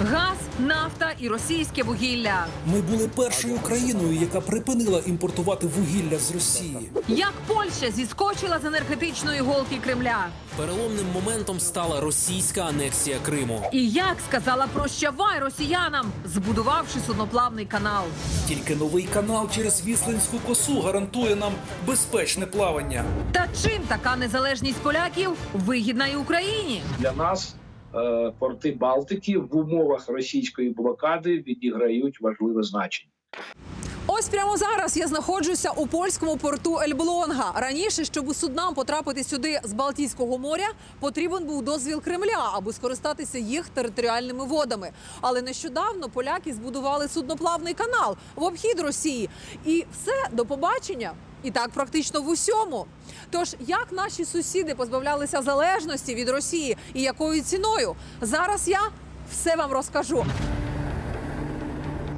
Газ, нафта і російське вугілля. Ми були першою країною, яка припинила імпортувати вугілля з Росії. Як Польща зіскочила з енергетичної голки Кремля? Переломним моментом стала російська анексія Криму. І як сказала прощавай росіянам, збудувавши судноплавний канал. Тільки новий канал через Віслинську косу гарантує нам безпечне плавання. Та чим така незалежність поляків вигідна і Україні? для нас порти Балтики в умовах російської блокади відіграють важливе значення. Ось прямо зараз я знаходжуся у польському порту Ельблонга. Раніше, щоб суднам потрапити сюди з Балтійського моря, потрібен був дозвіл Кремля, аби скористатися їх територіальними водами. Але нещодавно поляки збудували судноплавний канал в обхід Росії, і все до побачення. І так практично в усьому. Тож як наші сусіди позбавлялися залежності від Росії і якою ціною? Зараз я все вам розкажу.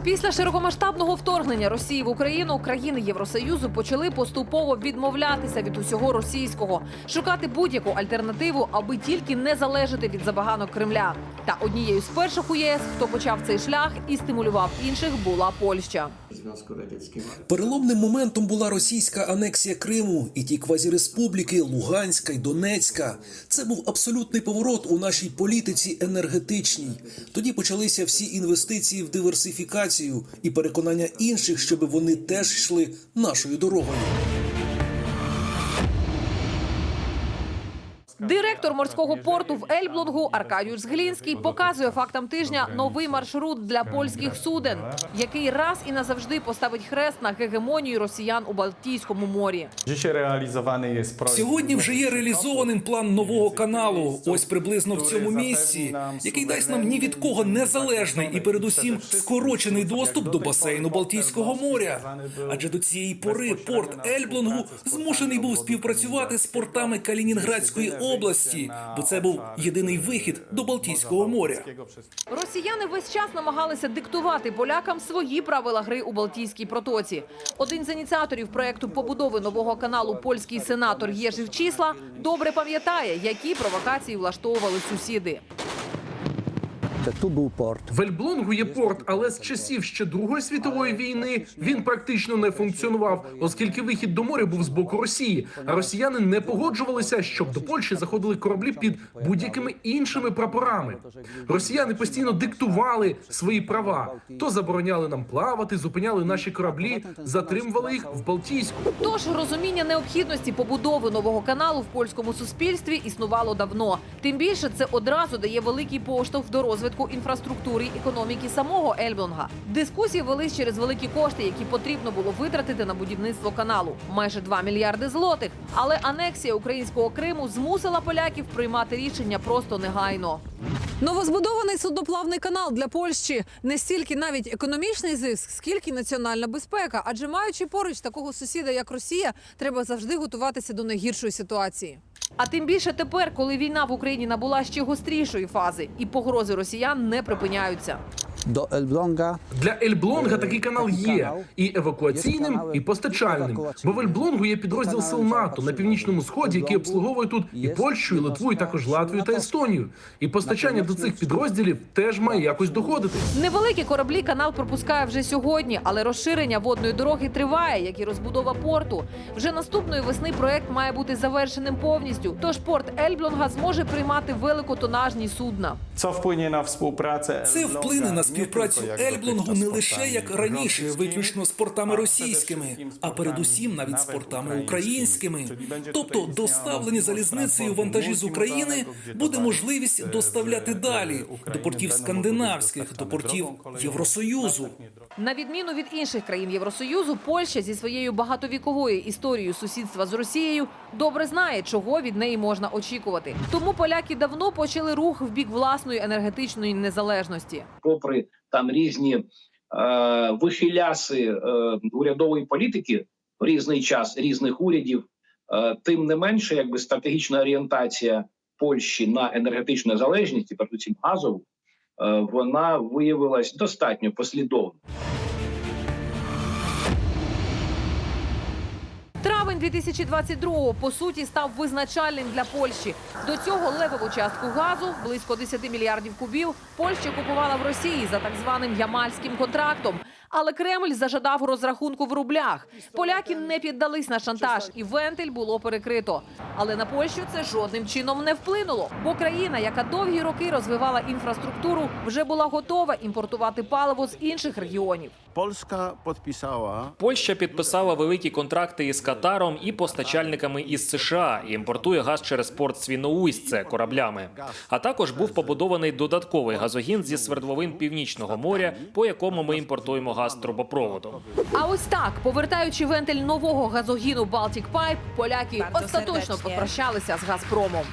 Після широкомасштабного вторгнення Росії в Україну країни Євросоюзу почали поступово відмовлятися від усього російського, шукати будь-яку альтернативу, аби тільки не залежати від забаганок Кремля. Та однією з перших у єС, хто почав цей шлях і стимулював інших, була Польща. Переломним моментом була російська анексія Криму і ті квазіреспубліки Луганська й Донецька. Це був абсолютний поворот у нашій політиці енергетичній. Тоді почалися всі інвестиції в диверсифікацію і переконання інших, щоб вони теж йшли нашою дорогою. Директор морського порту в Ельблонгу Аркадіуш Зглінський показує фактам тижня новий маршрут для польських суден, який раз і назавжди поставить хрест на гегемонію росіян у Балтійському морі. Сьогодні вже є реалізований план нового каналу. Ось приблизно в цьому місці, який дасть нам ні від кого незалежний і передусім скорочений доступ до басейну Балтійського моря. Адже до цієї пори порт Ельблонгу змушений був співпрацювати з портами Калінінградської області, бо це був єдиний вихід до Балтійського моря. Росіяни весь час намагалися диктувати полякам свої правила гри у Балтійській протоці. Один з ініціаторів проекту побудови нового каналу польський сенатор Єжив Числа добре пам'ятає, які провокації влаштовували сусіди. Це тут був порт. В Ельблонгу є порт, але з часів ще Другої світової війни він практично не функціонував, оскільки вихід до моря був з боку Росії. А росіяни не погоджувалися, щоб до Польщі заходили кораблі під будь-якими іншими прапорами. Росіяни постійно диктували свої права, то забороняли нам плавати, зупиняли наші кораблі, затримували їх в Балтійську. Тож розуміння необхідності побудови нового каналу в польському суспільстві існувало давно. Тим більше це одразу дає великий поштовх до розвитку інфраструктури і економіки самого Ельблонга. Дискусії велись через великі кошти, які потрібно було витратити на будівництво каналу майже 2 мільярди злотих. Але анексія українського Криму змусила поляків приймати рішення просто негайно. Новозбудований судноплавний канал для Польщі не стільки навіть економічний зиск, скільки національна безпека. Адже маючи поруч такого сусіда, як Росія, треба завжди готуватися до найгіршої ситуації. А тим більше тепер, коли війна в Україні набула ще гострішої фази, і погрози росіян не припиняються. До Ельблонга Для Ельблонга такий канал є і евакуаційним, і постачальним. Бо в Ельблонгу є підрозділ сил НАТО на північному сході, який обслуговує тут і Польщу, і Литву, і також Латвію та Естонію. І постачання до цих підрозділів теж має якось доходити. Невеликі кораблі канал пропускає вже сьогодні, але розширення водної дороги триває, як і розбудова порту. Вже наступної весни проект має бути завершеним повністю. Тож порт Ельблонга зможе приймати великотонажні судна. Co wpłynie na współpracę? Це вплине на співпрацю Ельблонгу не лише як раніше, виключно з портами російськими, а передусім навіть з портами українськими. Тобто доставлені залізницею вантажі з України буде можливість доставляти далі до портів скандинавських, до портів Євросоюзу. На відміну від інших країн Євросоюзу, Польща зі своєю багатовіковою історією сусідства з Росією добре знає, чого від неї можна очікувати. Тому поляки давно почали рух в бік власної енергетичної незалежності. Попри там різні е, вихиляси е, урядової політики в різний час різних урядів, е, тим не менше, якби стратегічна орієнтація Польщі на енергетичну залежність, і передусім газову, е, вона виявилась достатньо послідовною. Травень 2022-го, по суті став визначальним для Польщі. До цього левову частку газу, близько 10 мільярдів кубів, Польща купувала в Росії за так званим ямальським контрактом. Але Кремль зажадав розрахунку в рублях. Поляки не піддались на шантаж, і вентиль було перекрито. Але на Польщу це жодним чином не вплинуло, бо країна, яка довгі роки розвивала інфраструктуру, вже була готова імпортувати паливо з інших регіонів. Польща підписала великі контракти із Катаром і постачальниками із США і імпортує газ через порт Свіноуйсце кораблями. А також був побудований додатковий газогін зі свердловин Північного моря, по якому ми імпортуємо газ трубопроводом. А ось так, повертаючи вентиль нового газогіну Балтік Пайп, поляки остаточно попрощалися з Газпромом.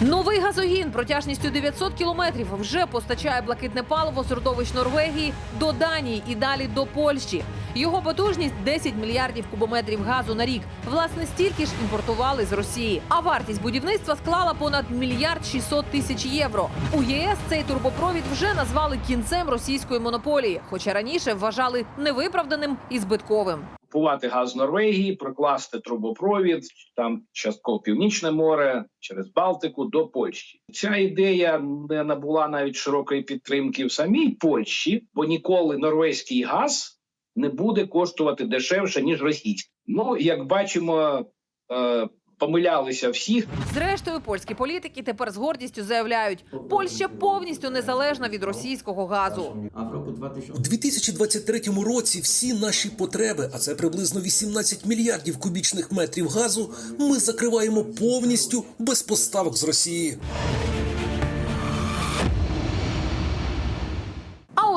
Новий газогін протяжністю 900 кілометрів вже постачає блакитне паливо з родовищ Норвегії до Данії і далі до Польщі. Його потужність 10 мільярдів кубометрів газу на рік. Власне, стільки ж імпортували з Росії. А вартість будівництва склала понад мільярд 600 тисяч євро. У ЄС цей турбопровід вже назвали кінцем російської монополії, хоча раніше вважали невиправданим і збитковим. Купувати газ Норвегії, прокласти трубопровід там частково Північне море через Балтику до Польщі. Ця ідея не набула навіть широкої підтримки в самій Польщі, бо ніколи норвезький газ не буде коштувати дешевше ніж російський. Ну як бачимо, е, помилялися всі. Зрештою, польські політики тепер з гордістю заявляють, Польща повністю незалежна від російського газу. У 2023 році всі наші потреби, а це приблизно 18 мільярдів кубічних метрів газу, ми закриваємо повністю без поставок з Росії.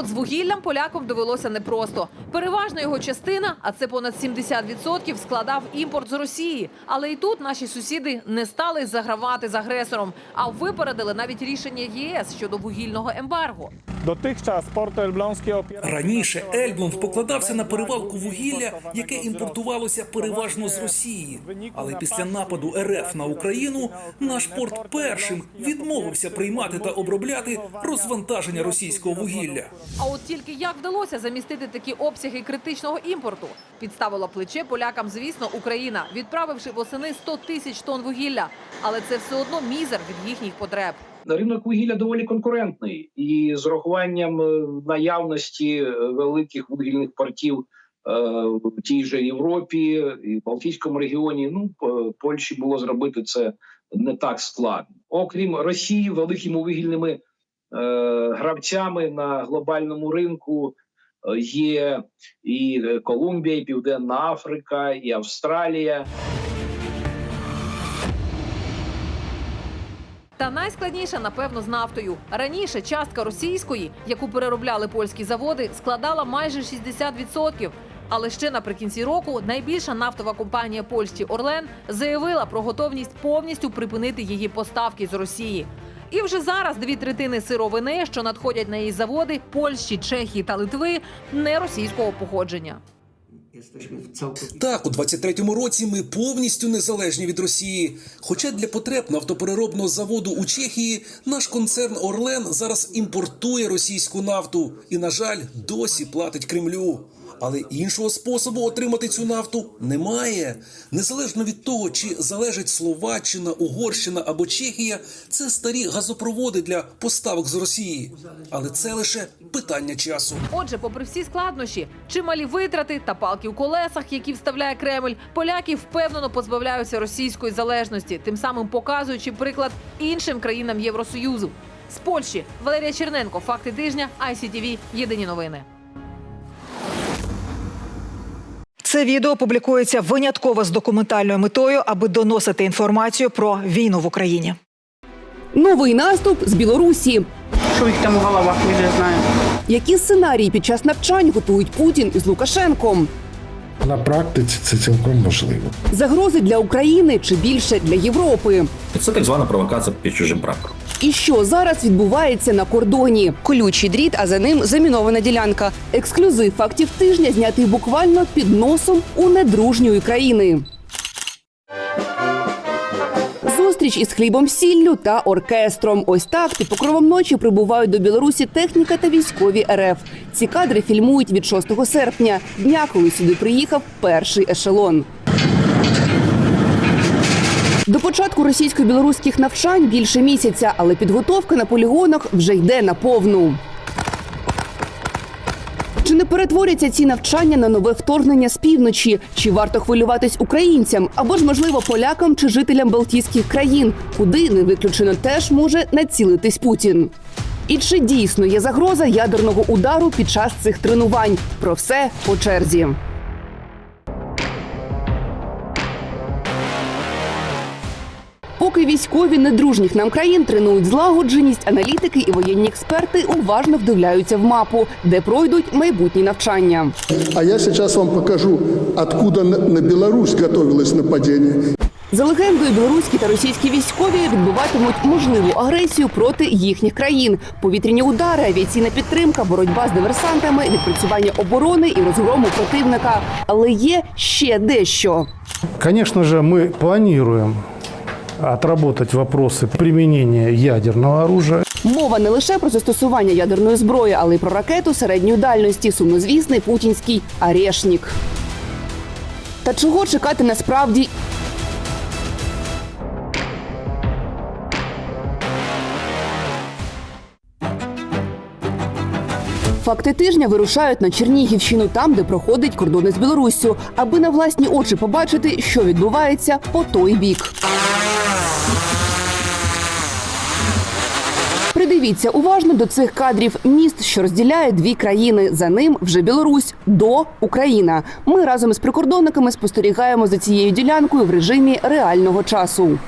От з вугіллям полякам довелося непросто. Переважна його частина, а це понад 70%, складав імпорт з Росії. Але і тут наші сусіди не стали загравати з агресором, а випередили навіть рішення ЄС щодо вугільного ембарго. Dotychczas port elbląski opierał Раніше Ельблонг покладався на перевалку вугілля, яке імпортувалося переважно з Росії. Але після нападу РФ на Україну наш порт першим відмовився приймати та обробляти розвантаження російського вугілля. А от тільки як вдалося замістити такі обсяги критичного імпорту? Підставила плече полякам, звісно, Україна, відправивши восени 100 тисяч тонн вугілля. Але це все одно мізер від їхніх потреб. Ринок вугілля доволі конкурентний, і з урахуванням е, наявності е, великих вугільних портів е, в тій же Європі і в Балтійському регіоні. Ну Польщі було зробити це не так складно. Окрім Росії, великими вугільними гравцями на глобальному ринку е, є і е, Колумбія, і Південна Африка, і Австралія. Та найскладніше, напевно, з нафтою. Раніше частка російської, яку переробляли польські заводи, складала майже 60%. Але ще наприкінці року найбільша нафтова компанія Польщі Орлен заявила про готовність повністю припинити її поставки з Росії. І вже зараз дві третини сировини, що надходять на її заводи Польщі, Чехії та Литви, не російського походження. Так, у 23-му році ми повністю незалежні від Росії. Хоча для потреб нафтопереробного заводу у Чехії наш концерн Орлен зараз імпортує російську нафту і, на жаль, досі платить Кремлю. Але іншого способу отримати цю нафту немає. Незалежно від того, чи залежить Словаччина, Угорщина або Чехія, це старі газопроводи для поставок з Росії. Але це лише питання часу. Отже, попри всі складнощі, чималі витрати та палки в колесах, які вставляє Кремль, поляки впевнено позбавляються російської залежності, тим самим показуючи приклад іншим країнам Євросоюзу. З Польщі Валерія Черненко, факти тижня, ICTV, Єдині новини. Це відео публікується винятково з документальною метою, аби доносити інформацію про війну в Україні. Новий наступ з Білорусі. Що їх там у головах, я не знаю. Які сценарії під час навчань готують Путін із Лукашенком? На практиці це цілком можливо. Загрози для України чи більше для Європи? Це так звана провокація під чужим прапором. І що зараз відбувається на кордоні? Колючий дріт, а за ним замінована ділянка. Ексклюзив фактів тижня знятий буквально під носом у недружньої країни. Зустріч із хлібом сіллю та оркестром. Ось так під покровом ночі прибувають до Білорусі техніка та військові РФ. Ці кадри фільмують від 6 серпня, дня, коли сюди приїхав перший ешелон. До початку російсько-білоруських навчань більше місяця, але підготовка на полігонах вже йде на повну. Чи не перетворяться ці навчання на нове вторгнення з півночі? Чи варто хвилюватись українцям або ж можливо полякам чи жителям Балтійських країн, куди не виключено теж може націлитись Путін? І чи дійсно є загроза ядерного удару під час цих тренувань? Про все по черзі. Поки військові недружніх нам країн тренують злагодженість, аналітики і воєнні експерти уважно вдивляються в мапу, де пройдуть майбутні навчання. А я сейчас вам покажу, откуда на, на Беларусь готовилось. За легендою, білоруські та російські військові відбуватимуть можливу агресію проти їхніх країн: повітряні удари, авіаційна підтримка, боротьба з диверсантами, відпрацювання оборони і розгрому противника. Але є ще дещо. Конечно же, мы планируем отработать вопросы применения ядерного оружия. Мова не лише про застосування ядерної зброї, але й про ракету середньої дальності, сумнозвісний путінський Арешнік. Та чого чекати насправді? Факти тижня вирушають на Чернігівщину, там, де проходить кордони з Білоруссю, аби на власні очі побачити, що відбувається по той бік. Придивіться уважно до цих кадрів. Міст, що розділяє дві країни. За ним вже Білорусь до Україна. Ми разом з прикордонниками спостерігаємо за цією ділянкою в режимі реального часу.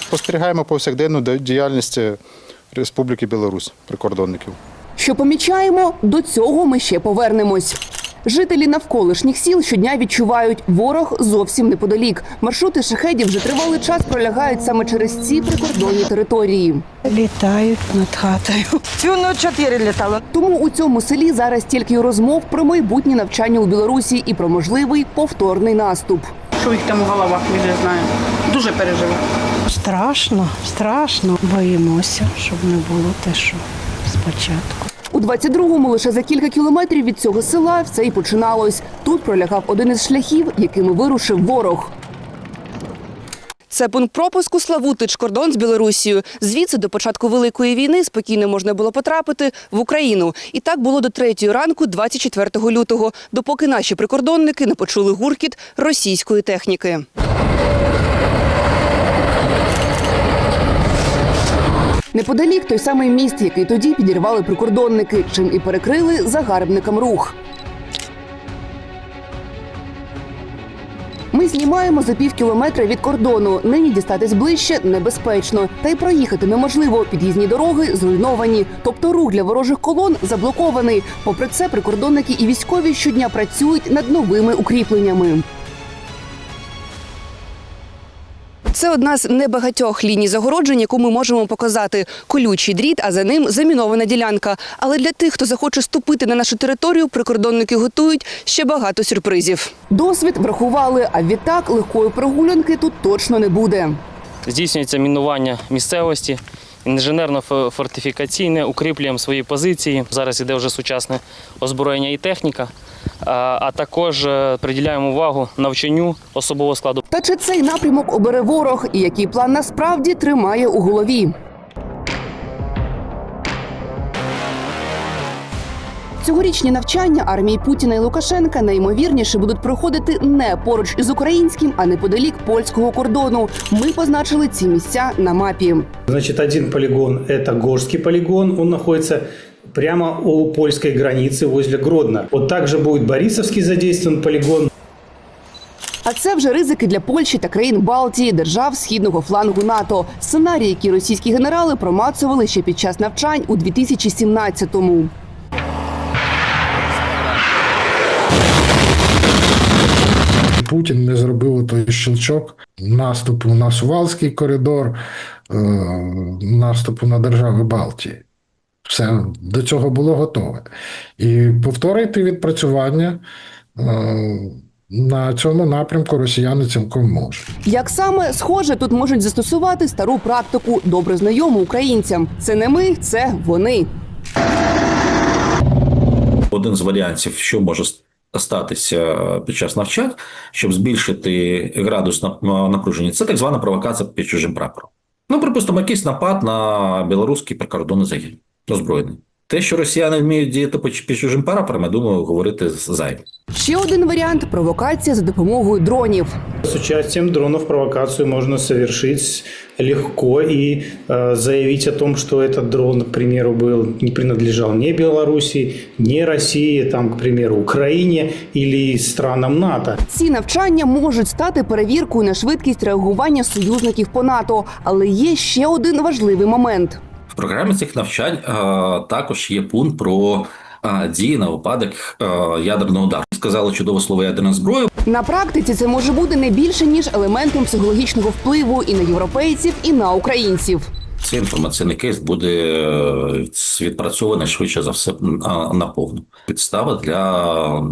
Спостерігаємо повсякденну діяльність Республіки Білорусь, прикордонників. Що помічаємо, до цього ми ще повернемось. Жителі навколишніх сіл щодня відчувають, ворог зовсім неподалік. Маршрути шахедів вже тривалий час пролягають саме через ці прикордонні території. Літають над хатою. Цю ночь чотири літало. Тому у цьому селі зараз тільки розмов про майбутнє навчання у Білорусі і про можливий повторний наступ. Що їх там у головах, ми вже знаємо. Дуже переживаю. Страшно, страшно. Боїмося, щоб не було те, що спочатку. У 22-му лише за кілька кілометрів від цього села все і починалось. Тут пролягав один із шляхів, якими вирушив ворог. Це пункт пропуску Славутич, кордон з Білорусією. Звідси до початку великої війни спокійно можна було потрапити в Україну. І так було до третьої ранку, 24 лютого, допоки наші прикордонники не почули гуркіт російської техніки. Неподалік той самий міст, який тоді підірвали прикордонники, чим і перекрили загарбникам рух. Ми знімаємо за пів кілометра від кордону. Нині дістатись ближче небезпечно. Та й проїхати неможливо. Під'їзні дороги зруйновані. Тобто рух для ворожих колон заблокований. Попри це, прикордонники і військові щодня працюють над новими укріпленнями. Це одна з небагатьох ліній загороджень, яку ми можемо показати. Колючий дріт, а за ним замінована ділянка. Але для тих, хто захоче ступити на нашу територію, прикордонники готують ще багато сюрпризів. Досвід врахували, а відтак легкої прогулянки тут точно не буде. Здійснюється мінування місцевості, інженерно-фортифікаційне, укріплюємо свої позиції. Зараз іде вже сучасне озброєння і техніка, а, також е, приділяємо увагу навчанню особового складу. Та чи цей напрямок обере ворог і який план насправді тримає у голові? Цьогорічні навчання армії Путіна і Лукашенка найімовірніше будуть проходити не поруч із українським, а неподалік польського кордону. Ми позначили ці місця на мапі. Значит, один полигон – это Горский полигон. Он находится прямо у польской границы возле Гродно. Вот также будет Борисовский задействован полигон. А це вже ризики для Польщі та країн Балтії, держав східного флангу НАТО. Сценарії, які російські генерали промацували ще під час навчань у 2017-му. Путін не зробив той щелчок наступу на Сувалський коридор, е, наступу на держави Балтії. Все до цього було готове. І повторити відпрацювання е, На цьому напрямку росіяни цілком можуть. Як саме схоже, тут можуть застосувати стару практику, добре знайому українцям. Це не ми, це вони. Один з варіантів, що може статися під час навчань, щоб збільшити градус нап- напруження, це так звана провокація під чужим прапором. Ну, припустимо, якийсь напад на білоруський прикордонний загін озброєний. Те, що росіяни вміють діяти під під чужим прапором, я думаю, говорити зайве. Ще один варіант провокація за допомогою дронів. С участием дронов провокацию можно совершить легко и э, заявить о том, что этот дрон, к примеру, был не принадлежал ни Беларуси, ни России, там, к примеру, Украине или странам НАТО. Ці навчання можуть стати перевіркою на швидкість реагування союзників по НАТО, але є ще один важливий момент. В програмі цих навчань е, також є пункт про е, дії на випадок е, ядерного удару. Сказали чудове слово ядерна зброя. На практиці це може бути не більше ніж елементом психологічного впливу і на європейців, і на українців. Цей інформаційний кейс буде відпрацьований швидше за все наповну. Підстава для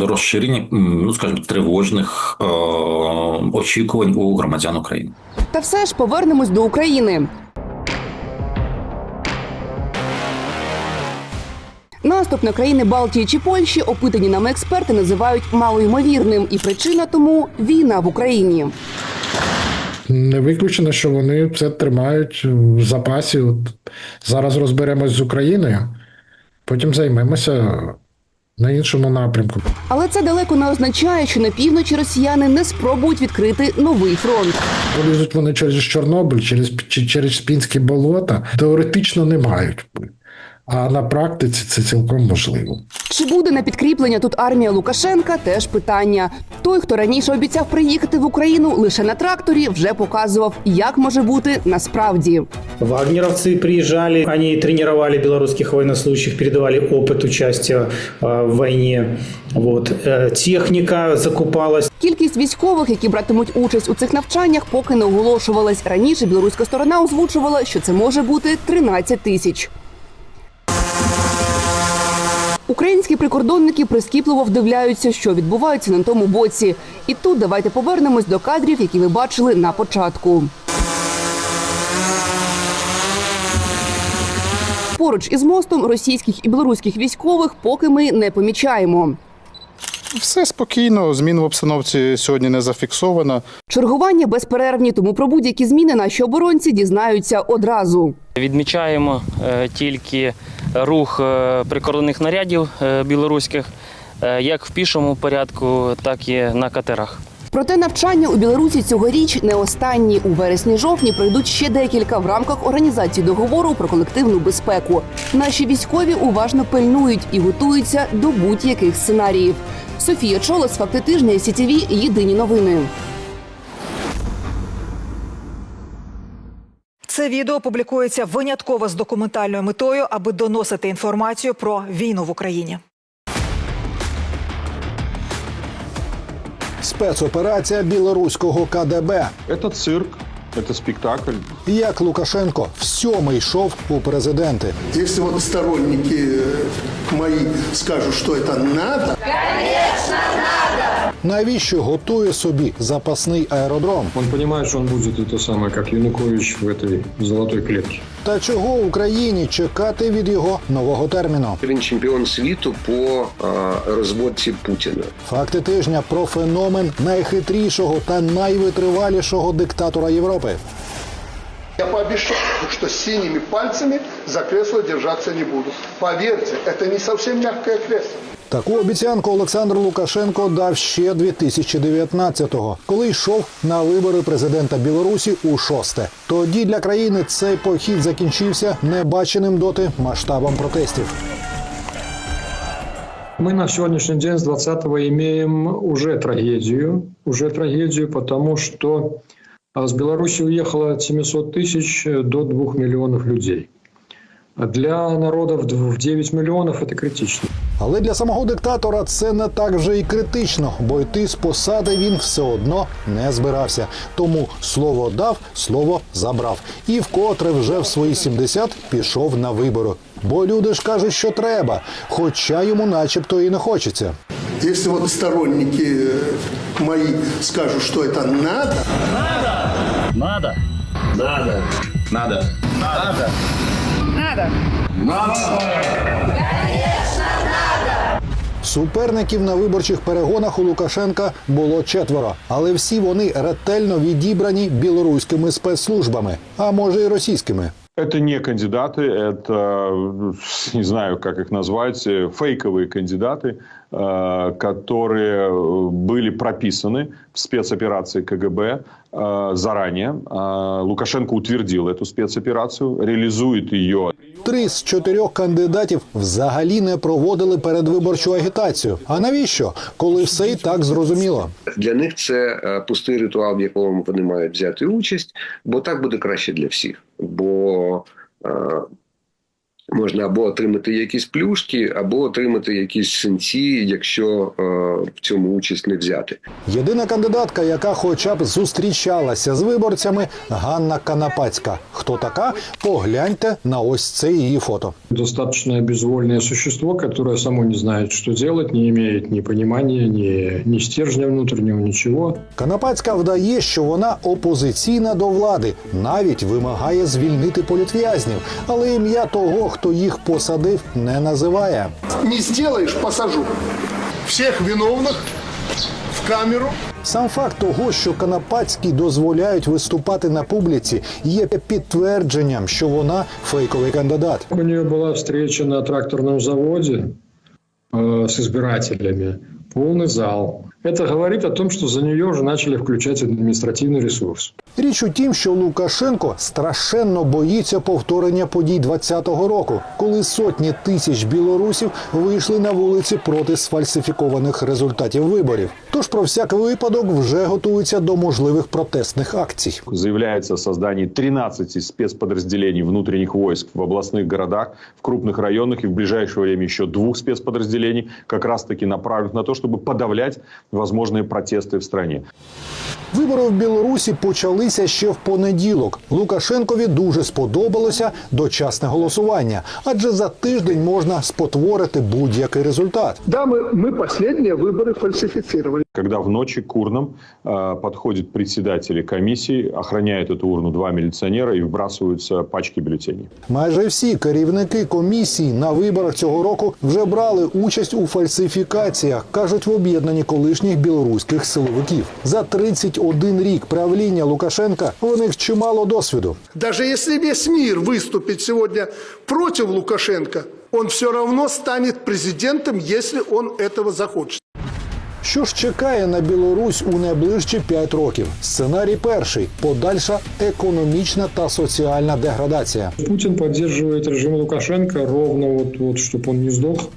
розширення, ну скажімо, тривожних е, очікувань у громадян України. Та все ж повернемось до України. Наступ на країни Балтії чи Польщі опитані нами експерти називають малоймовірним, і причина тому війна в Україні. Не виключено, що вони це тримають в запасі. От зараз розберемось з Україною, потім займемося на іншому напрямку. Але це далеко не означає, що на півночі росіяни не спробують відкрити новий фронт. Полізуть вони через Чорнобиль, через, через Спінські болота, теоретично не мають. А на практиці це цілком можливо. Чи буде на підкріплення тут армія Лукашенка? Теж питання. Той, хто раніше обіцяв приїхати в Україну лише на тракторі, вже показував, як може бути насправді. Вагнеровцы приезжали, они тренировали белорусских военнослужащих, передавали опыт участия э, в войне. Вот. Э, Техника закупалась. Кількість військових, які братимуть участь у цих навчаннях, поки не оголошувалась. Раніше білоруська сторона озвучувала, що це може бути 13 тисяч. Українські прикордонники прискіпливо вдивляються, що відбувається на тому боці. І тут давайте повернемось до кадрів, які ви бачили на початку. Поруч із мостом російських і білоруських військових поки ми не помічаємо. Все спокійно, змін в обстановці сьогодні не зафіксовано. Чергування безперервні, тому про будь-які зміни наші оборонці дізнаються одразу. Відмічаємо е, тільки рух е, прикордонних нарядів е, білоруських, е, як в пішому порядку, так і на катерах. Проте навчання у Білорусі цьогоріч не останні. У вересні-жовтні пройдуть ще декілька в рамках організації договору про колективну безпеку. Наші військові уважно пильнують і готуються до будь-яких сценаріїв. Софія Чолос, факти тижня, СІТІВІ, єдині новини. Це відео публікується винятково з документальною метою, аби доносити інформацію про війну в Україні. Спецоперація білоруського КДБ. Это цирк, это спектакль. Як Лукашенко в сьомий йшов у президенти. Если вот сторонники э, мои скажут, что это надо, Навіщо готує собі запасний аеродром? Он понимает, что он будет это самое, как Янукович в этой золотой клетке. Та чого Україні чекати від його нового терміну? Він чемпіон світу по е, розводці Путіна. Факти тижня про феномен найхитрішого та найвитривалішого диктатора Європи. Я пообещал, что с синими пальцами за кресло держаться не буду. Поверьте, это не совсем мягкое кресло. Таку обіцянку Олександр Лукашенко дав ще 2019-го, коли йшов на вибори президента Білорусі у шосте. Тоді для країни цей похід закінчився небаченим доти масштабом протестів. Мы на сегодняшний день с 20-го имеем уже трагедию. Уже трагедию, потому что с Беларуси уехало от 700 тысяч до 2 миллионов людей. А Для народов в 9 миллионов это критично. Але для самого диктатора це не так вже і критично, бо йти з посади він все одно не збирався. Тому слово дав, слово забрав. І вкотре вже в свої 70 пішов на вибори. Бо люди ж кажуть, що треба, хоча йому начебто і не хочеться. Если вот сторонники э, мои скажут, что это надо, Надо. надо, Надо. Надо. Суперників на виборчих перегонах у Лукашенка було четверо, але всі вони ретельно відібрані білоруськими спецслужбами, а може й російськими. Это не кандидаты, это, не знаю, как их назвать, э, фейковые кандидаты, э, которые э, были прописаны в спецоперации КГБ э, заранее. Э, Лукашенко утвердил эту спецоперацию, реализует ее Три з чотирьох кандидатів взагалі не проводили передвиборчу агітацію. А навіщо, коли все і так зрозуміло? Для них це е, пустий ритуал, в якому вони мають взяти участь, бо так буде краще для всіх. Бо е, можна або отримати якісь плюшки, або отримати якісь синці, якщо е, в цьому участь не взяти. Єдина кандидатка, яка хоча б зустрічалася з виборцями, Ганна Канапацька. Хто така? Погляньте на ось це її фото. Достаточно безвольное существо, которое само не знает, что делать, не имеет ни понимания, ни, ни стержня внутреннего, ничего. Канапацька вдає, що вона опозиційна до влади, навіть вимагає звільнити політв'язнів, але ім'я того, хто їх посадив, не називає. не сделаешь, посажу. Всех виновных в камеру. Сам факт того, що Канапацькій дозволяють виступати на публіці, є підтвердженням, що вона фейковий кандидат. У нее была встреча на тракторном заводе э, с избирателями. Полный зал. Это говорит о том, что за нее уже начали включать административный ресурс. Річ у тім, що Лукашенко страшенно боїться повторення подій 20-го року, коли сотні тисяч білорусів вийшли на вулиці проти сфальсифікованих результатів виборів. Тож про всяк випадок вже готуються до можливих протестних акцій. заявляется о создании 13 спецподразделений внутренних войск в областных городах, в крупных районах и в ближайшее время еще двух спецподразделений, как раз-таки направленных на то, чтобы подавлять возможные протесты в стране. Вибори в Білорусі почалися ще в понеділок. Лукашенкові дуже сподобалося дочасне голосування, адже за тиждень можна спотворити будь-який результат. Да, мы, мы последние выборы фальсифицировали. Когда в ночи к урнам э, подходят председатели комиссии, охраняют эту урну два милиционера и вбрасываются пачки бюллетеней. Майже всі керівники комісій на виборах цього року вже брали участь у фальсифікаціях, кажуть в об'єднанні колишніх білоруських силовиків. За 31 рік правління Лукашенка в них чимало досвіду. Даже если весь мир выступит сегодня против Лукашенко, он все равно станет президентом, если он этого захочет. Що ж чекає на Білорусь у найближчі 5 років? Сценарій перший подальша економічна та соціальна деградація. Путін підтримує режим Лукашенка ровно от, от щоб он не сдох.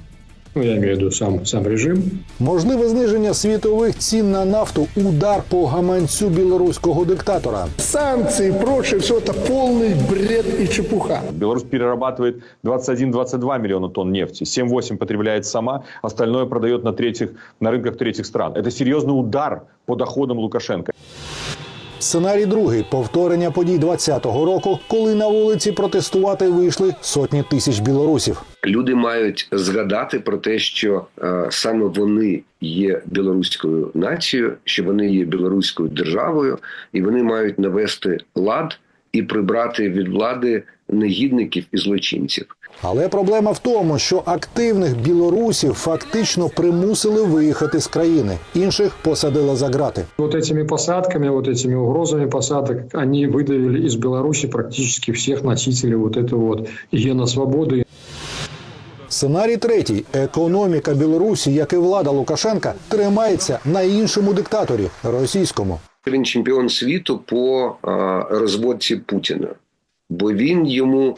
Ну, я имею в виду сам, сам режим. Можливе зниження світових цін на нафту, удар по гаманцю білоруського диктатора. Санкции и прочее, все это полный бред и чепуха. Беларусь перерабатывает 21-22 миллиона тонн нефти, 7-8 потребляет сама, остальное продает на, третьих, на рынках третьих стран. Это серьезный удар по доходам Лукашенко. Сценарій другий повторення подій 20-го року, коли на вулиці протестувати вийшли сотні тисяч білорусів. Люди мають згадати про те, що е, саме вони є білоруською нацією, що вони є білоруською державою, і вони мають навести лад і прибрати від влади негідників і злочинців. Але проблема в тому, що активних білорусів фактично примусили виїхати з країни, інших посадили за грати. Вот этими посадками, вот этими угрозами посадок, они выдавили из Беларуси практически всех носителей вот этого вот гена свободы. Сценарій третій: економіка Білорусі, як і влада Лукашенка, тримається на іншому диктаторі російському. Він чемпіон світу по е, розводці Путіна, бо він йому е,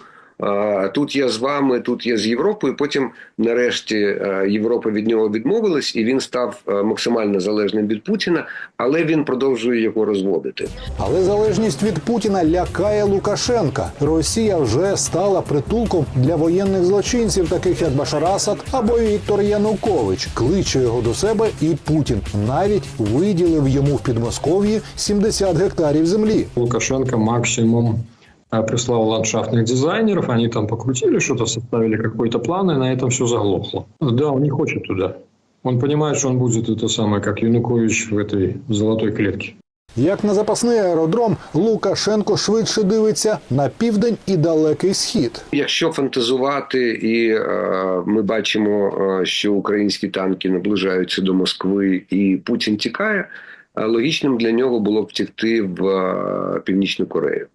тут я з вами, тут я з Європою. Потім, нарешті, е, Європа від нього відмовилась, і він став е, максимально залежним від Путіна, але він продовжує його розводити. Але залежність від Путіна лякає Лукашенка. Росія вже стала притулком для воєнних злочинців, таких як Башар Асад або Віктор Янукович. Кличе його до себе, і Путін навіть виділив йому в Підмосков'ї 70 гектарів землі. Лукашенко максимум прислал ландшафтных дизайнеров, они там покрутили что-то, составили какой-то план, и на этом все заглохло. Да, он не хочет туда. Он понимает, что он будет это самое, как Янукович в этой золотой клетке. Як на запасний аеродром, Лукашенко швидше дивиться на південь і далекий схід. Якщо фантазувати, і е, ми бачимо, е, що українські танки наближаються до Москви, і Путін тікає, е, логічним для нього було б втекти в е, Північну Корею.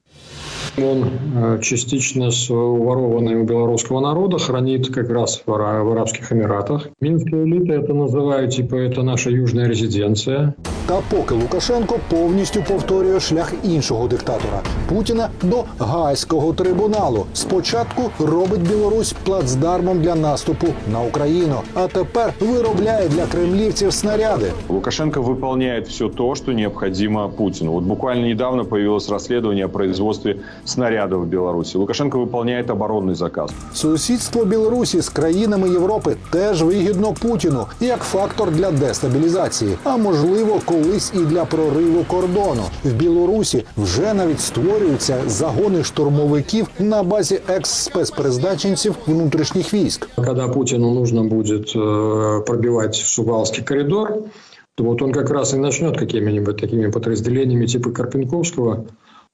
Он э, частично с уворованной у белорусского народа хранит как раз в, Ара- в Арабских Эмиратах. Минская элита это называют, типа, это наша южная резиденция. Та поки Лукашенко повністю повторює шлях іншого диктатора Путіна до Гайського трибуналу. Спочатку робить Білорусь плацдармом для наступу на Україну, а тепер виробляє для кремлівців снаряди. Лукашенко выполняет все то, что необходимо Путину. Вот буквально недавно появилось расследование о производстве снарядов в Беларуси. Лукашенко выполняет оборонный заказ. Сусідство Білорусі з країнами Європи теж вигідно Путіну як фактор для дестабілізації, а можливо, колись і для прориву кордону. В Білорусі вже навіть створюються загони штурмовиків на базі екс-спецпризначенців внутрішніх військ. Когда Путину нужно будет э, пробивать Сувалский коридор, то вот он как раз и начнет какими-нибудь такими подразделениями типа Карпенковского,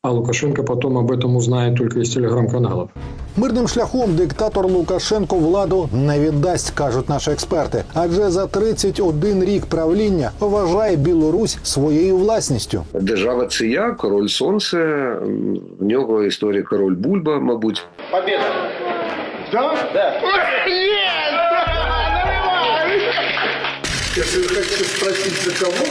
а Лукашенко потом об этом узнает только из телеграм-каналов. Мирним шляхом диктатор Лукашенко владу не віддасть, кажуть наші експерти. Адже за 31 рік правління вважає Білорусь своєю власністю. Держава це я, король сонце. В нього історія король Бульба, мабуть. Победа. Да? Да. Если вы хотите спросить за кого,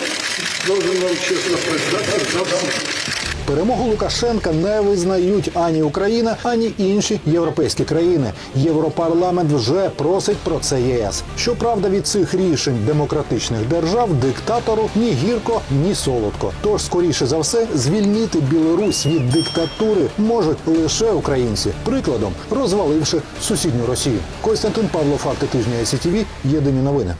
должен вам честно признаться, за всех. Перемогу Лукашенка не визнають ані Україна, ані інші європейські країни. Європарламент вже просить про це ЄС. Щоправда, від цих рішень демократичних держав диктатору ні гірко, ні солодко. Тож, скоріше за все, звільнити Білорусь від диктатури можуть лише українці. Прикладом розваливши сусідню Росію. Костянтин Павло, факти тижня СІТВ, Єдині новини.